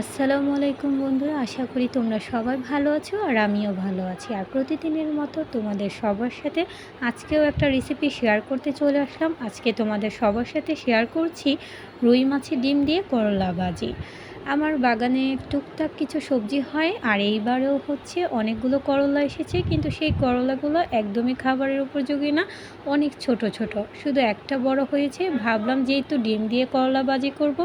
আসসালামু আলাইকুম বন্ধুরা, আশা করি তোমরা সবাই ভালো আছো আর আমিও ভালো আছি। আর প্রতিদিনের মতো তোমাদের সবার সাথে আজকেও একটা রেসিপি শেয়ার করতে চলে আসলাম। আজকে তোমাদের সবার সাথে শেয়ার করছি রুই মাছের ডিম দিয়ে করলা ভাজি। আমার বাগানে টুকটাক কিছু সবজি হয় আর এইবারেও হচ্ছে অনেকগুলো করলা এসেছে, কিন্তু সেই করলাগুলো একদমই খাবারের উপযোগী না, অনেক ছোট ছোট। শুধু একটা বড় হয়েছে, ভাবলাম যেহেতু ডিম দিয়ে করলা বাজি করব,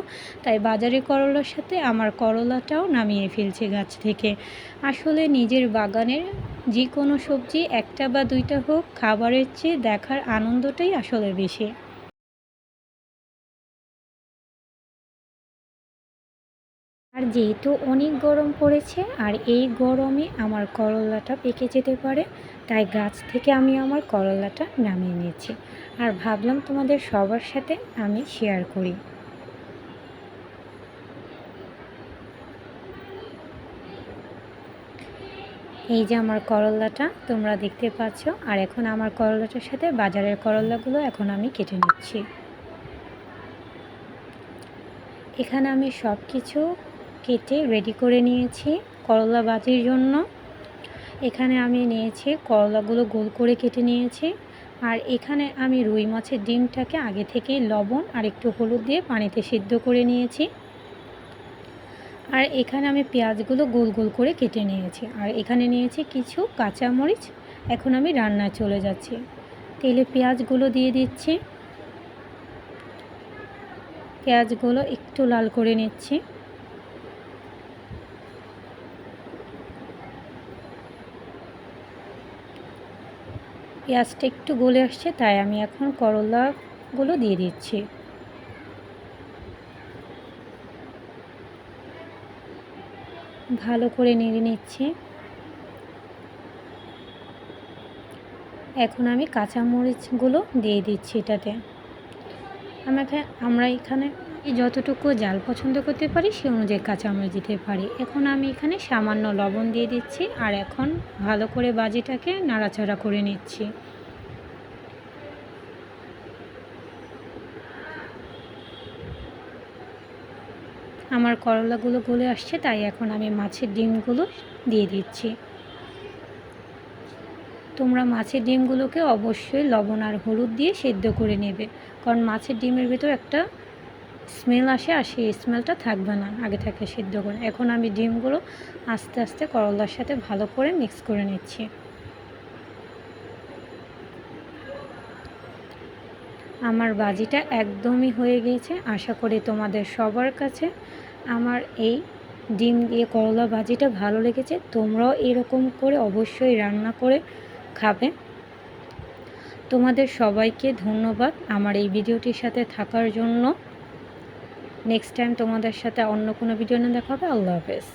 তাই বাজারে করলার সাথে আমার করলাটাও নামিয়ে ফেলছে গাছ থেকে। আসলে নিজের বাগানের যে কোনো সবজি একটা বা দুইটা হোক, খাবারের চেয়ে দেখার আনন্দটাই আসলে বেশি। আর যেহেতু অনেক গরম পড়েছে, আর এই গরমে আমার করলাটা পেকে যেতে পারে, তাই গাছ থেকে আমি আমার করলাটা নামিয়ে নিয়েছি। আর ভাবলাম তোমাদের সবার সাথে আমি শেয়ার করি। এই যে আমার করলাটা, তোমরা দেখতে পাচ্ছ, আর এখন আমার করলাটার সাথে বাজারের করলাগুলো এখন আমি কেটে নিচ্ছি। এখানে আমি সব কিছু কেটে রেডি করে নিয়েছি করলা বাজির জন্য। এখানে আমি নিয়েছি করলাগুলো গোল করে কেটে নিয়েছি। আর এখানে আমি রুই মাছের ডিমটাকে আগে থেকেই লবণ আর একটু হলুদ দিয়ে পানিতে সিদ্ধ করে নিয়েছি। আর এখানে আমি পেঁয়াজগুলো গোল গোল করে কেটে নিয়েছি। আর এখানে নিয়েছি কিছু কাঁচামরিচ। এখন আমি রান্নায় চলে যাচ্ছি। তেলে পেঁয়াজগুলো দিয়ে দিচ্ছি। পেঁয়াজগুলো একটু লাল করে নিচ্ছি। পেঁয়াজটা একটু গলে আসছে, তাই আমি এখন করলাগুলো দিয়ে দিচ্ছি। ভালো করে নেড়ে নিচ্ছি। এখন আমি কাঁচামরিচগুলো দিয়ে দিচ্ছি এটাতে। আমাকে, আমরা এখানে যতটুকু জাল পছন্দ করতে পারি, সে অনুযায়ী কাঁচামরিচ দিতে পারি। এখন আমি এখানে সামান্য লবণ দিয়ে দিচ্ছি, আর এখন ভালো করে বাজিটাকে নাড়াচাড়া করে নিচ্ছি। আমার করলাগুলো গলে আসছে, তাই এখন আমি মাছের ডিমগুলো দিয়ে দিচ্ছি। তোমরা মাছের ডিমগুলোকে অবশ্যই লবণ আর হলুদ দিয়ে সেদ্ধ করে নেবে, কারণ মাছের ডিমের ভেতর একটা স্মেল আসে আর সেই স্মেলটা থাকবে না, আগে থেকে সিদ্ধ করে। এখন আমি ডিমগুলো আস্তে আস্তে করলার সাথে ভালো করে মিক্স করে নিচ্ছি। আমার বাজিটা একদমই হয়ে গিয়েছে। আশা করি তোমাদের সবার কাছে আমার এই ডিম দিয়ে করলা ভাজিটা ভালো লেগেছে। তোমরাও এরকম করে অবশ্যই রান্না করে খাবে। তোমাদের সবাইকে ধন্যবাদ আমার এই ভিডিওটির সাথে থাকার জন্য। নেক্সট টাইম তোমাদের সাথে অন্য কোনো ভিডিও না দেখা হবে আল্লাহ হাফেজ।